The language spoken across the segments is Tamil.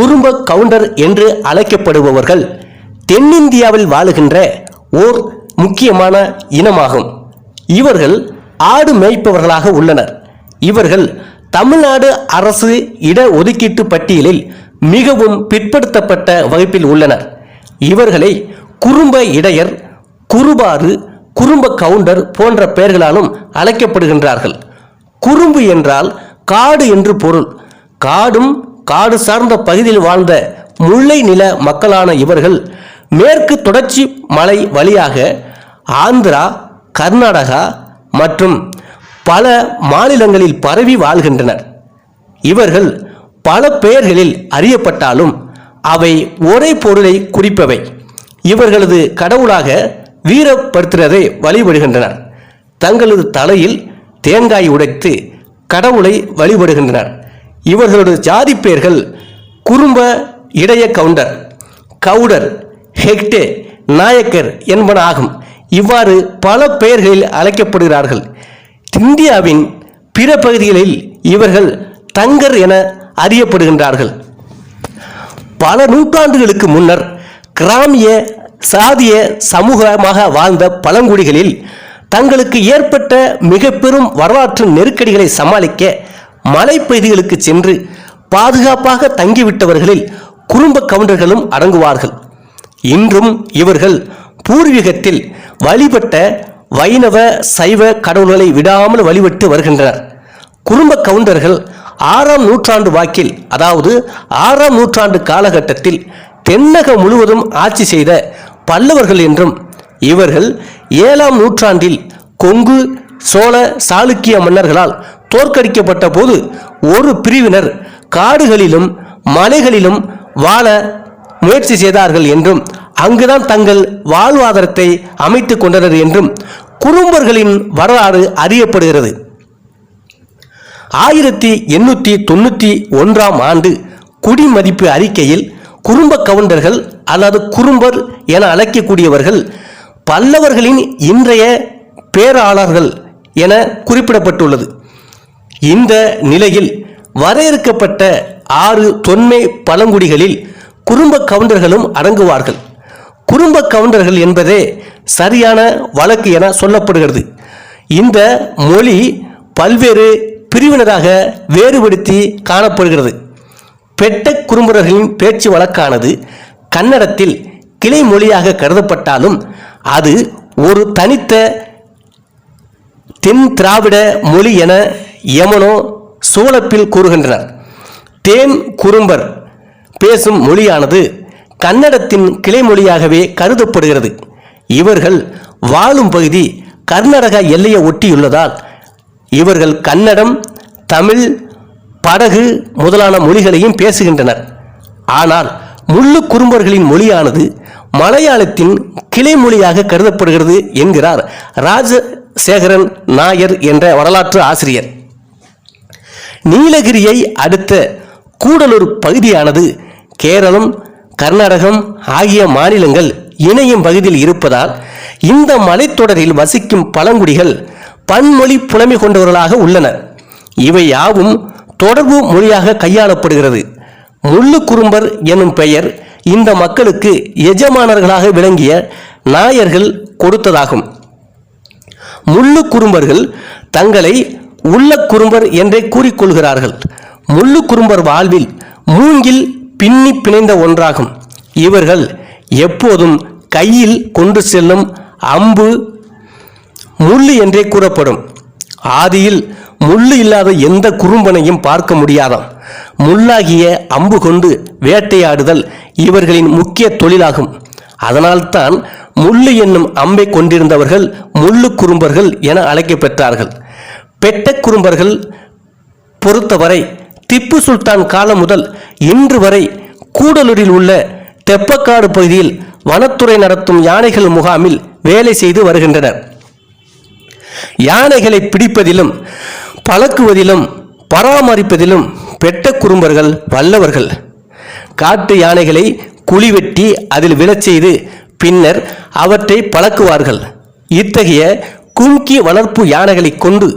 குறும்ப கவுண்டர் என்று அழைக்கப்படுபவர்கள் தென்னிந்தியாவில் வாழுகின்ற ஓர் முக்கியமான இனமாகும். இவர்கள் ஆடு மேய்ப்பவர்களாக உள்ளனர். இவர்கள் தமிழ்நாடு அரசு இட ஒதுக்கீட்டு பட்டியலில் மிகவும் பிற்படுத்தப்பட்ட வகுப்பில் உள்ளனர். இவர்களை குறும்ப இடையர் குறுபாறு குறும்ப கவுண்டர் போன்ற பெயர்களாலும் அழைக்கப்படுகின்றார்கள். குறும்பு என்றால் காடு என்று பொருள். காடும் காடு சார்ந்த பகுதியில் வாழ்ந்த முல்லை நில மக்களான இவர்கள் மேற்கு தொடர்ச்சி மலை வழியாக ஆந்திரா கர்நாடகா மற்றும் பல மாநிலங்களில் பரவி வாழ்கின்றனர். இவர்கள் பல பெயர்களில் அறியப்பட்டாலும் அவை ஒரே பொருளை குறிப்பவை. இவர்களது கடவுளாக வீரப்படுத்துகிறதை வழிபடுகின்றனர். தங்களது தலையில் தேங்காய் உடைத்து கடவுளை வழிபடுகின்றனர். இவர்களது ஜாதி பெயர்கள் குறும்ப இடைய கவுண்டர் கவுடர் ஹெக்டே நாயக்கர் என்பன ஆகும். இவ்வாறு பல பெயர்களில் அழைக்கப்படுகிறார்கள். இந்தியாவின் பிற பகுதிகளில் இவர்கள் தங்கர் என அறியப்படுகின்றார்கள். பல நூற்றாண்டுகளுக்கு முன்னர் கிராமிய சாதிய சமூகமாக வாழ்ந்த பழங்குடிகளில் தங்களுக்கு ஏற்பட்ட மிக பெரும் வரலாற்று நெருக்கடிகளை சமாளிக்க மலைப்பகுதிகளுக்கு சென்று பாதுகாப்பாக தங்கிவிட்டவர்களில் குறும்ப கவுண்டர்களும் அடங்குவார்கள். இன்றும் இவர்கள் பூர்வீகத்தில் வழிபட்ட வைணவ சைவ கடவுள்களை விடாமல் வழிபட்டு வருகின்றனர். குறும்ப கவுண்டர்கள் ஆறாம் நூற்றாண்டு வாக்கில் அதாவது ஆறாம் நூற்றாண்டு காலகட்டத்தில் தென்னகம் முழுவதும் ஆட்சி செய்த பல்லவர்கள் என்றும் இவர்கள் ஏழாம் நூற்றாண்டில் கொங்கு சோழ சாளுக்கிய மன்னர்களால் தோற்கடிக்கப்பட்ட போது ஒரு பிரிவினர் காடுகளிலும் மலைகளிலும் வாழ முயற்சி செய்தார்கள் என்றும் அங்குதான் தங்கள் வாழ்வாதாரத்தை அமைத்துக் கொண்டனர் என்றும் குறும்பர்களின் வரலாறு அறியப்படுகிறது. ஆயிரத்தி எண்ணூற்றி தொண்ணூற்றி ஒன்றாம் ஆண்டு குடிமதிப்பு அறிக்கையில் குறும்ப கவுண்டர்கள் அல்லது குறும்பர் என அழைக்கக்கூடியவர்கள் பல்லவர்களின் இன்றைய பேராளர்கள் என குறிப்பிடப்பட்டுள்ளது. இந்த நிலையில் வரையறுக்கப்பட்ட ஆறு தொன்மை பழங்குடிகளில் குறும்ப கவுண்டர்களும் அடங்குவார்கள். குறும்ப கவுண்டர்கள் என்பதே சரியான வழக்கு என சொல்லப்படுகிறது. இந்த மொழி பல்வேறு பிரிவினராக வேறுபடுத்தி காணப்படுகிறது. பெட்ட குறும்பர்களின் பேச்சு வழக்கானது கன்னடத்தில் கிளை மொழியாக கருதப்பட்டாலும் அது ஒரு தனித்த தென் திராவிட மொழி என யமனோ சோளப்பில் கூறுகின்றனர். தேன் குறும்பர் பேசும் மொழியானது கன்னடத்தின் கிளைமொழியாகவே கருதப்படுகிறது. இவர்கள் வாழும் பகுதி கர்நாடக எல்லையை ஒட்டியுள்ளதால் இவர்கள் கன்னடம் தமிழ் படகு முதலான மொழிகளையும் பேசுகின்றனர். ஆனால் முள்ளு குறும்பர்களின் மொழியானது மலையாளத்தின் கிளை மொழியாக கருதப்படுகிறது என்கிறார் ராஜ சேகரன் நாயர் என்ற வரலாற்று ஆசிரியர். நீலகிரியை அடுத்த கூடலூர் பகுதியானது கேரளம் கர்நாடகம் ஆகிய மாநிலங்கள் இணையும் பகுதியில் இருப்பதால் இந்த மலைத்தொடரில் வசிக்கும் பழங்குடிகள் பன்மொழி புலமை கொண்டவர்களாக உள்ளனர் இவை யாவும் தொடர்பு மொழியாக கையாளப்படுகிறது. முள்ளு குறும்பர் எனும் பெயர் இந்த மக்களுக்கு எஜமானர்களாக விளங்கிய நாயர்கள் கொடுத்ததாகும். முள்ளு குறும்பர்கள் தங்களை உள்ள குறும்பர் என்றே கூறிக்கொள்கிறார்கள். முள்ளு குறும்பர் வாழ்வில் மூங்கில் பின்னி பிணைந்த ஒன்றாகும். இவர்கள் எப்போதும் கையில் கொண்டு செல்லும் அம்பு முள்ளு என்றே கூறப்படும். ஆதியில் முள்ளு இல்லாத எந்த குறும்பனையும் பார்க்க முடியாதாம். முள்ளாகிய அம்பு கொண்டு வேட்டையாடுதல் இவர்களின் முக்கிய தொழிலாகும். அதனால்தான் முள்ளு என்னும் அம்பை கொண்டிருந்தவர்கள் முள்ளு குறும்பர்கள் என அழைக்கப்பெற்றார்கள். பெட்ட குறும்பர்கள் பொறுத்தவரை திப்பு சுல்தான் காலம் முதல் இன்று வரை கூடலூரில் உள்ள தெப்பக்காடு பகுதியில் வனத்துறை நடத்தும் யானைகள் முகாமில் வேலை செய்து வருகின்றனர். யானைகளை பிடிப்பதிலும் பழக்குவதிலும் பராமரிப்பதிலும் பெட்ட குறும்பர்கள் வல்லவர்கள். காட்டு யானைகளை குழி வெட்டி அதில் விழச் செய்து பின்னர் அவற்றை பழக்குவார்கள். இத்தகைய கும்கி வளர்ப்பு யானைகளை கொண்டு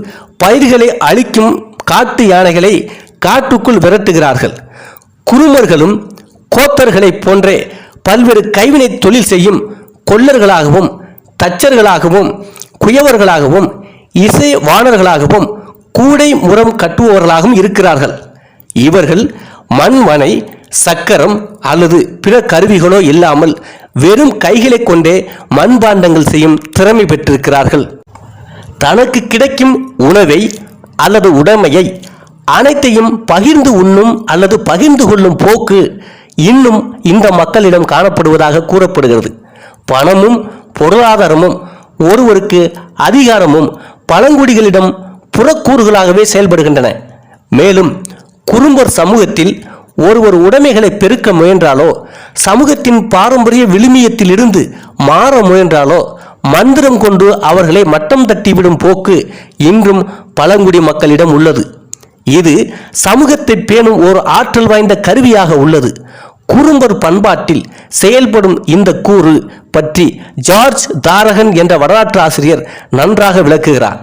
பயிர்களை அழிக்கும் காட்டு யானைகளை காட்டுக்குள் விரட்டுகிறார்கள். குருமர்களும் கோத்தர்களைப் போன்றே பல்வேறு கைவினை தொழில் செய்யும் கொல்லர்களாகவும் தச்சர்களாகவும் குயவர்களாகவும் இசை வாணர்களாகவும் கூடை முறம் கட்டுபவர்களாகவும் இருக்கிறார்கள். இவர்கள் மண்மனை சக்கரம் அல்லது பிற கருவிகளோ இல்லாமல் வெறும் கைகளை கொண்டே மண்பாண்டங்கள் செய்யும் திறமை பெற்றிருக்கிறார்கள். தனக்கு கிடைக்கும் உணவை அல்லது உடைமையை அனைத்தையும் பகிர்ந்து உண்ணும் அல்லது பகிர்ந்து கொள்ளும் போக்கு இன்னும் இந்த மக்களிடம் காணப்படுவதாக கூறப்படுகிறது. பணமும் பொருளாதாரமும் ஒருவருக்கு அதிகாரமும் பழங்குடிகளிடம் புறக்கூறுகளாகவே செயல்படுகின்றன. மேலும் குறும்பர் சமூகத்தில் ஒருவர் உடைமைகளை பெருக்க முயன்றாலோ சமூகத்தின் பாரம்பரிய விழுமியத்திலிருந்து மாற முயன்றாலோ மந்திரம் கொண்டு அவர்களை மட்டம் தட்டிவிடும் போக்கு இன்றும் பழங்குடி மக்களிடம் உள்ளது. இது சமூகத்தை பேணும் ஒரு ஆற்றல் வாய்ந்த கருவியாக உள்ளது. குறும்பர் பண்பாட்டில் செயல்படும் இந்த கூறு பற்றி ஜார்ஜ் தாரகன் என்ற வரலாற்று ஆசிரியர் நன்றாக விளக்குகிறார்.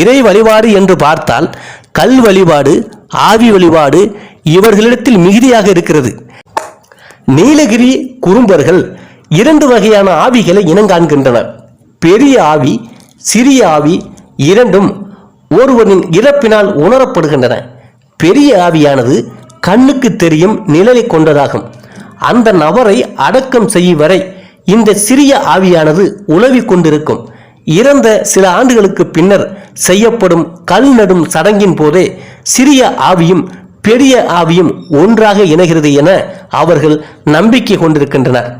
இறை வழிபாடு என்று பார்த்தால் கல் வழிபாடு ஆவி வழிபாடு இவர்களிடத்தில் மிகுதியாக இருக்கிறது. நீலகிரி குறும்பர்கள் இரண்டு வகையான ஆவிகளை இனங்காண்கின்றனர். பெரிய ஆவி சிறிய ஆவி இரண்டும் ஒருவரின் இறப்பினால் உணரப்படுகின்றன. பெரிய ஆவியானது கண்ணுக்கு தெரியும் நிழலை கொண்டதாகும். அந்த நபரை அடக்கம் செய்யும் வரை இந்த சிறிய ஆவியானது உலவி கொண்டிருக்கும். இறந்த சில ஆண்டுகளுக்கு பின்னர் செய்யப்படும் கல் நடும் சடங்கின் போதே சிறிய ஆவியும் பெரிய ஆவியும் ஒன்றாக இணைகிறது என அவர்கள் நம்பிக்கை கொண்டிருக்கின்றனர்.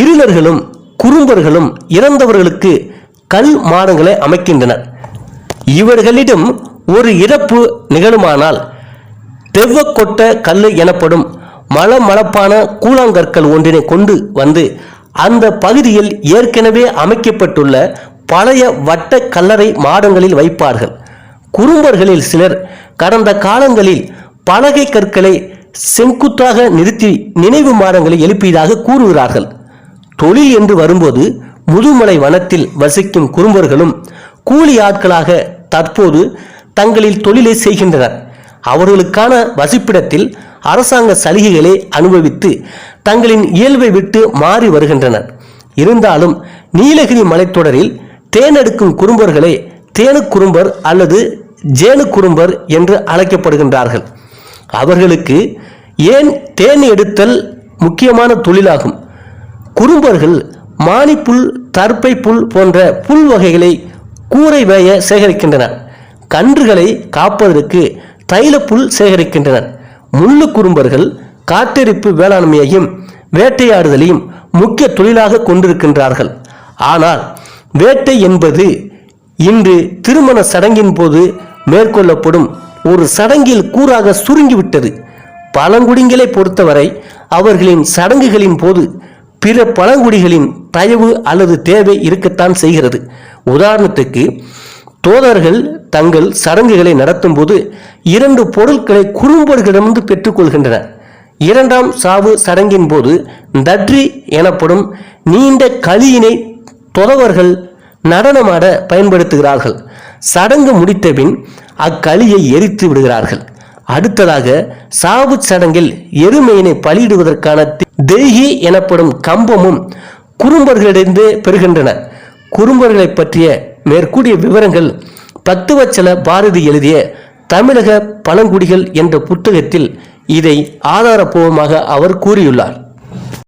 இருளர்களும் குறும்பர்களும் இறந்தவர்களுக்கு கல் மாடங்களை அமைக்கின்றனர். இவர்களிடம் ஒரு இறப்பு நிகழுமானால் தெவ்வக்கொட்ட கல் எனப்படும் மலமளப்பான கூழாங்கற்கள் ஒன்றினை கொண்டு வந்து அந்த பகுதியில் ஏற்கனவே அமைக்கப்பட்டுள்ள பழைய வட்ட கல்லறை மாடங்களில் வைப்பார்கள். குறும்பர்களில் சிலர் கடந்த காலங்களில் பலகை கற்களை செங்குத்தாக நிறுத்தி நினைவு மாடங்களை எழுப்பியதாக கூறுகிறார்கள். தொழில் என்று வரும்போது முதுமலை வனத்தில் வசிக்கும் குறும்பர்களும் கூலி ஆட்களாக தற்போது தங்களில் தொழிலை செய்கின்றனர். அவர்களுக்கான வசிப்பிடத்தில் அரசாங்க சலுகைகளை அனுபவித்து தங்களின் இயல்பை விட்டு மாறி வருகின்றனர். இருந்தாலும் நீலகிரி மலைத்தொடரில் தேனெடுக்கும் குறும்பர்களை தேனுக்குறும்பர் அல்லது ஜேனு குடும்பர் என்று அழைக்கப்படுகின்றார்கள். அவர்களுக்கு ஏன் தேன் எடுத்தல் முக்கியமான தொழிலாகும்? குறும்பர்கள் மானிப்புல் தர்ப்பை புல் போன்ற புல் வகைகளை கூரை வேய சேகரிக்கின்றனர். கன்றுகளை காப்பதற்கு தைலப்புல் சேகரிக்கின்றனர். முள்ளு குறும்பர்கள் காட்டெரிப்பு வேளாண்மையையும் வேட்டையாடுதலையும் முக்கிய தொழிலாக கொண்டிருக்கின்றார்கள். ஆனால் வேட்டை என்பது இன்று திருமண சடங்கின் போது மேற்கொள்ளப்படும் ஒரு சடங்கில் கூறாக சுருங்கிவிட்டது. பழங்குடிகளை பொறுத்தவரை அவர்களின் சடங்குகளின் போது பிற பழங்குடிகளின் தயவு அல்லது தேவை இருக்கத்தான் செய்கிறது. உதாரணத்துக்கு தோதர்கள் தங்கள் சடங்குகளை நடத்தும்போது இரண்டு பொருட்களை குறும்பர்களிடமிருந்து பெற்றுக்கொள்கின்றனர். இரண்டாம் சாவு சடங்கின் போது தட்ரி எனப்படும் நீண்ட களியினை தொதவர்கள் நடனமாட பயன்படுத்துகிறார்கள். சடங்கு முடித்தபின் அக்களியை எரித்து விடுகிறார்கள். அடுத்ததாக சாவு சடங்கில் எருமையினை பலியிடுவதற்கான தெய்கி எனப்படும் கம்பமும் குறும்பர்களிடந்து பெறுகின்றன. குறும்பர்களை பற்றிய மேற்கூடிய விவரங்கள் தத்துவச்சல பாரதி எழுதிய தமிழக பழங்குடிகள் என்ற புத்தகத்தில் இதை ஆதாரப்பூர்வமாக அவர் கூறியுள்ளார்.